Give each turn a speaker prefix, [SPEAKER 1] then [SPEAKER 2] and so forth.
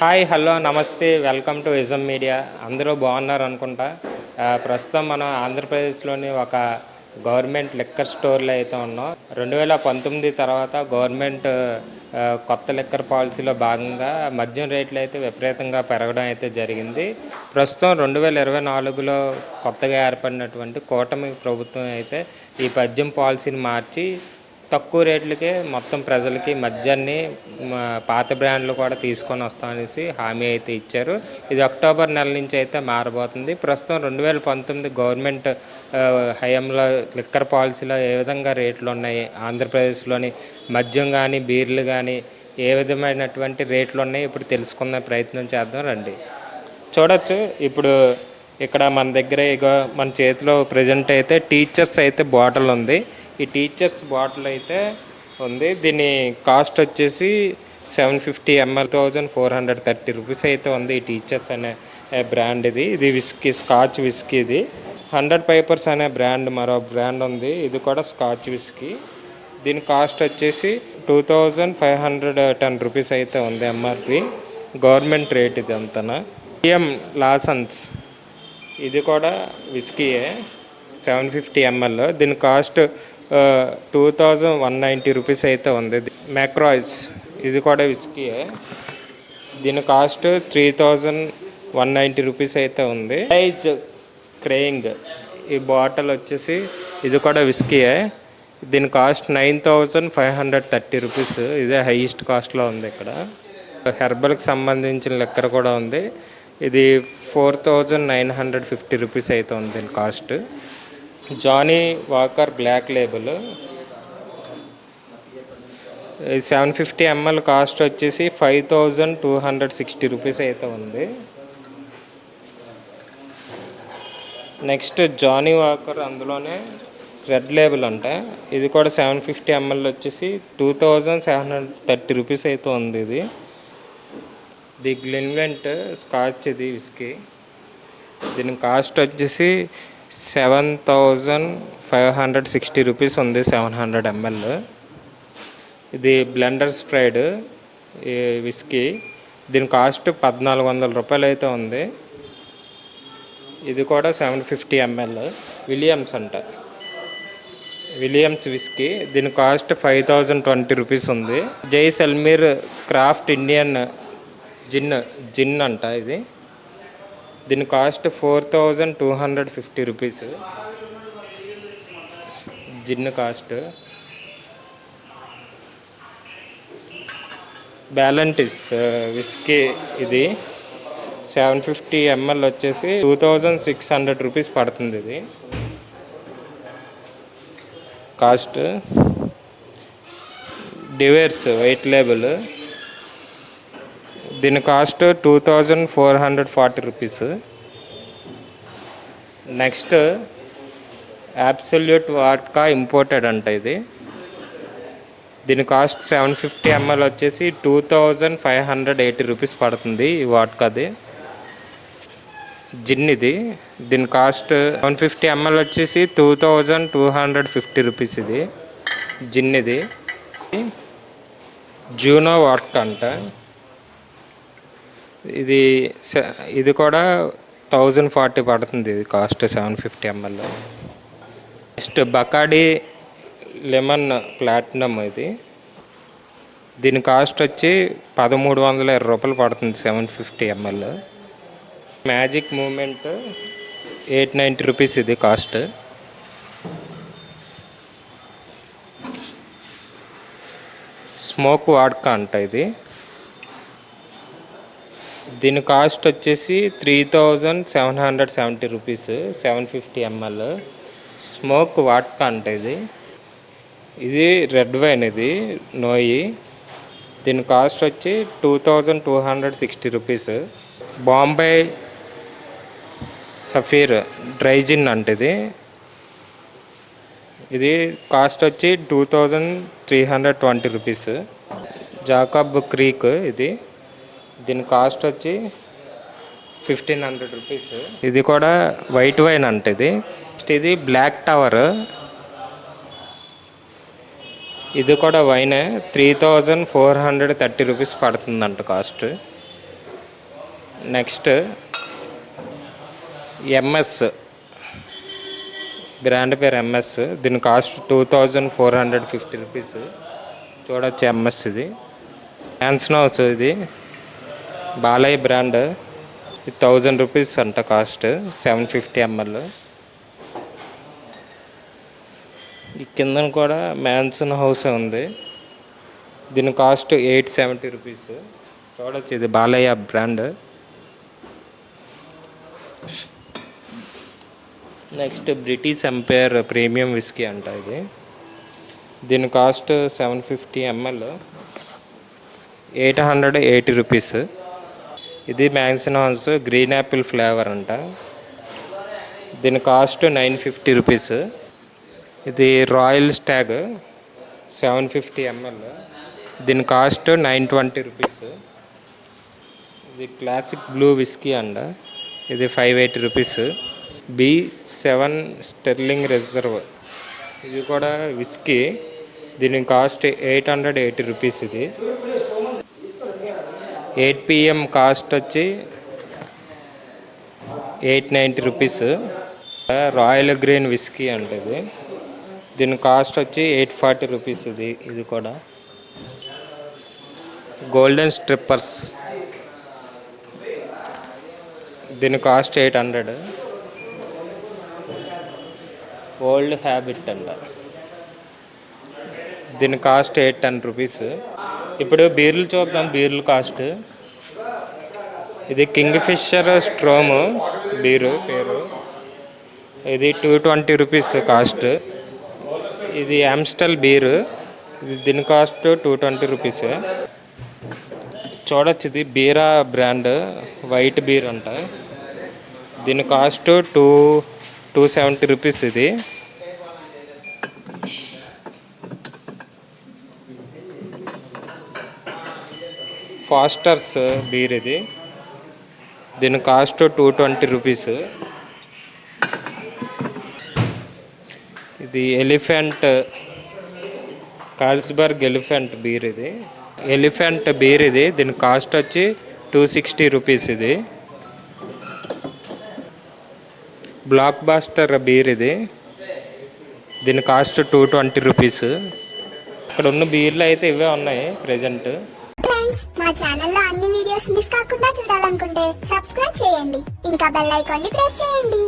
[SPEAKER 1] Hi hello నమస్తే welcome to ism media. అందరూ బాగున్నారు అనుకుంటా. ప్రస్తుతం మనం ఆంధ్రప్రదేశ్లోని ఒక గవర్నమెంట్ లిక్కర్ స్టోర్లో అయితే ఉన్నాం. రెండు వేల పంతొమ్మిది తర్వాత గవర్నమెంట్ కొత్త లిక్కర్ పాలసీలో భాగంగా మద్యం రేట్లు అయితే విపరీతంగా పెరగడం అయితే జరిగింది. ప్రస్తుతం రెండు వేల ఇరవై నాలుగులో కొత్తగా ఏర్పడినటువంటి కూటమి ప్రభుత్వం అయితే ఈ మద్యం పాలసీని మార్చి తక్కువ రేట్లకే మొత్తం ప్రజలకి మద్యాన్ని పాత బ్రాండ్లు కూడా తీసుకొని వస్తామనేసి హామీ అయితే ఇచ్చారు. ఇది అక్టోబర్ నెల నుంచి అయితే మారబోతుంది. ప్రస్తుతం రెండు వేల పంతొమ్మిది గవర్నమెంట్ హయాంలో లిక్కర్ పాలసీలో ఏ విధంగా రేట్లు ఉన్నాయి? ఆంధ్రప్రదేశ్లోని మద్యం కానీ బీర్లు కానీ ఏ విధమైనటువంటి రేట్లు ఉన్నాయి? ఇప్పుడు తెలుసుకునే ప్రయత్నం చేద్దాం రండి. చూడొచ్చు. ఇప్పుడు ఇక్కడ మన దగ్గర ఇక మన చేతిలో ప్రజెంట్ అయితే టీచర్స్ అయితే బాటిల్ ఉంది. ఈ టీచర్స్ బాటిల్ అయితే ఉంది. దీని కాస్ట్ వచ్చేసి seven fifty ML thousand four hundred thirty rupees అయితే ఉంది ఈ టీచర్స్ అనే బ్రాండ్ ఇది. ఇది విస్కీ స్కాచ్ విస్కీ ఇది. హండ్రెడ్ పేపర్స్ అనే బ్రాండ్ మరో బ్రాండ్ ఉంది. ఇది కూడా స్కాచ్ విస్కీ. దీని కాస్ట్ వచ్చేసి two thousand five hundred ten rupees అయితే ఉంది ఎంఆర్పి. గవర్నమెంట్ రేట్ ఇది అంతనా? PM Lawson's. ఇది కూడా విస్కీయే. Seven fifty ML. దీని cost two thousand one ninety rupees అయితే ఉంది. మ్యాక్రాయిస్ ఇది కూడా విస్కీయే దీని cost three thousand one ninety rupees అయితే ఉంది. ప్రైజ్ క్రేయింగ్ ఈ బాటిల్ వచ్చేసి ఇది కూడా విస్కీయే దీని cost nine thousand five hundred thirty rupees ఇదే హైయెస్ట్ కాస్ట్లో ఉంది ఇక్కడ. హెర్బల్కి సంబంధించిన లెక్కర్ కూడా ఉంది. ఇది four thousand nine hundred fifty rupees అయితే ఉంది దీని cost Johnnie Walker black label. Seven fifty ML cost వచ్చేసి five thousand two hundred sixty rupees అయితే ఉంది. నెక్స్ట్ జానీ వాకర్ అందులోనే రెడ్ లేబుల్ అంట ఇది కూడా సెవెన్ ఫిఫ్టీ ఎంఎల్ వచ్చేసి two thousand seven hundred thirty rupees అయితే ఉంది ఇది. ది గ్లిన్వెంట్ స్కాచ్ ఇది విస్కీ. దీని కాస్ట్ వచ్చేసి seven thousand five hundred sixty rupees ఉంది సెవెన్ హండ్రెడ్ ఎంఎల్ ఇది బ్లెండర్ స్ప్రైడ్ ఈ విస్కీ దీని కాస్ట్ పద్నాలుగు వందల రూపాయలు అయితే ఉంది. ఇది కూడా సెవెన్ ఫిఫ్టీ ఎంఎల్ విలియమ్స్ అంట. విలియమ్స్ విస్కీ దీని cost five thousand twenty rupees ఉంది. Jaisalmer craft Indian gin gin అంట ఇది. దీని cost four thousand two hundred fifty rupees gin cost Ballantine's whisky ఇది సెవెన్ ఫిఫ్టీ ఎంఎల్ వచ్చేసి two thousand six hundred rupees పడుతుంది ఇది. Cost Dewar's white label దీని cost two thousand four hundred forty rupees next Absolut vodka imported అంట ఇది. దీని cost seven fifty ML వచ్చేసి two thousand five hundred eighty rupees పడుతుంది ఈ వాట్కాది జిన్ ఇది. దీని కాస్ట్ వన్ ఫిఫ్టీ ఎంఎల్ వచ్చేసి two thousand two hundred fifty rupees ఇది. జిన్ ఇది. జూనో వాట్కా అంట. ఇది ఇది కూడా థౌజండ్ ఫార్టీ పడుతుంది ఇది cost seven fifty ML next Bacardi lemon platinum ఇది. దీని కాస్ట్ వచ్చి పదమూడు వందల ఇరవై రూపాయలు పడుతుంది seven fifty ML magic moment eight ninety rupees ఇది కాస్ట్ స్మోక్ వాడ్కా అంట ఇది. దీని కాస్ట్ వచ్చేసి three thousand seven hundred seventy rupees seven fifty ML. Smoke vodka అంట ఇది. ఇది రెడ్ వైన్ ఇది నోయి. దీని కాస్ట్ వచ్చి two thousand two hundred sixty rupees. Bombay Sapphire dry gin అంటే ఇది. ఇది కాస్ట్ వచ్చి two thousand three hundred twenty rupees. Jacob Creek ఇది. దీని కాస్ట్ వచ్చి ఫిఫ్టీన్ హండ్రెడ్ రూపీస్. ఇది కూడా వైట్ వైన్ అంటే ఇది. నెక్స్ట్ ఇది బ్లాక్ టవర్. ఇది కూడా వైనే three thousand four hundred thirty rupees పడుతుందంట కాస్ట్. నెక్స్ట్ ఎంఎస్ బ్రాండ్ పేరు ఎంఎస్ దీని cost two thousand four hundred fifty rupees. చూడొచ్చు ఎంఎస్ ఇది. హ్యాన్స్నోస్ ఇది. బాలయ్య బ్రాండ్ థౌజండ్ రూపీస్ అంట కాస్ట్ సెవెన్ ఫిఫ్టీ ఎంఎల్ ఈ కింద కూడా మ్యాన్సన్ హౌస్ ఉంది. దీని కాస్ట్ ఎయిట్ సెవెంటీ రూపీస్ చూడొచ్చు ఇది Balayya brand next British empire premium whisky అంట ఇది. దీని cost seven fifty ML eight hundred eighty rupees ఇది మ్యాగ్జిన్ గ్రీన్ యాపిల్ ఫ్లేవర్ అంట. దీని కాస్ట్ నైన్ ఫిఫ్టీ రూపీస్. ఇది Royal Stag seven fifty ML. దీని కాస్ట్ నైన్ ట్వంటీ రూపీస్. ఇది క్లాసిక్ బ్లూ విస్కీ అండ ఇది five eighty rupees. B seven sterling reserve. ఇది కూడా విస్కీ. దీని cost eight hundred eighty rupees ఇది. ఎయిట్ పిఎం కాస్ట్ వచ్చి eight ninety rupees. Royal green whisky అంటే ఇది. దీని కాస్ట్ వచ్చి ఎయిట్ ఫార్టీ రూపీస్ ఇది ఇది కూడా. Golden strippers. దీని cost eight hundred. Old habit అంట. దీని కాస్ట్ ఎయిట్ టెన్ రూపీస్. ఇప్పుడు బీర్లు చూద్దాం బీర్లు కాస్ట్. ఇది కింగ్ ఫిషర్ స్ట్రోమ్ బీరు పేరు. ఇది టూ ట్వంటీ రూపీస్ కాస్ట్. ఇది యామ్స్టల్ బీరు. ఇది దీని కాస్ట్ టూ ట్వంటీ రూపీస్. చూడొచ్చు ఇది బీరా బ్రాండ్ వైట్ బీర్ అంట. దీని cost two two seventy rupees ఇది. ఫాస్టర్స్ బీర్ ఇది. దీని కాస్ట్ టూ ట్వంటీ రూపీస్ ఇది ఎలిఫెంట్ కార్ల్స్బర్గ్ ఎలిఫెంట్ బీర్ ఇది. ఎలిఫెంట్ బీర్ ఇది. దీని కాస్ట్ వచ్చి టూ సిక్స్టీ రూపీస్ ఇది. బ్లాక్ బాస్టర్ బీర్ ఇది. దీని కాస్ట్ టూ ట్వంటీ రూపీస్ ఇక్కడ ఉన్న బీర్లు అయితే ఇవే ఉన్నాయి ప్రజెంట్
[SPEAKER 2] మా ఛానల్లో అన్ని వీడియోస్ మిస్ కాకుండా చూడాలనుకుంటే సబ్స్క్రైబ్ చేయండి. ఇంకా బెల్ ఐకాన్ని ప్రెస్ చేయండి.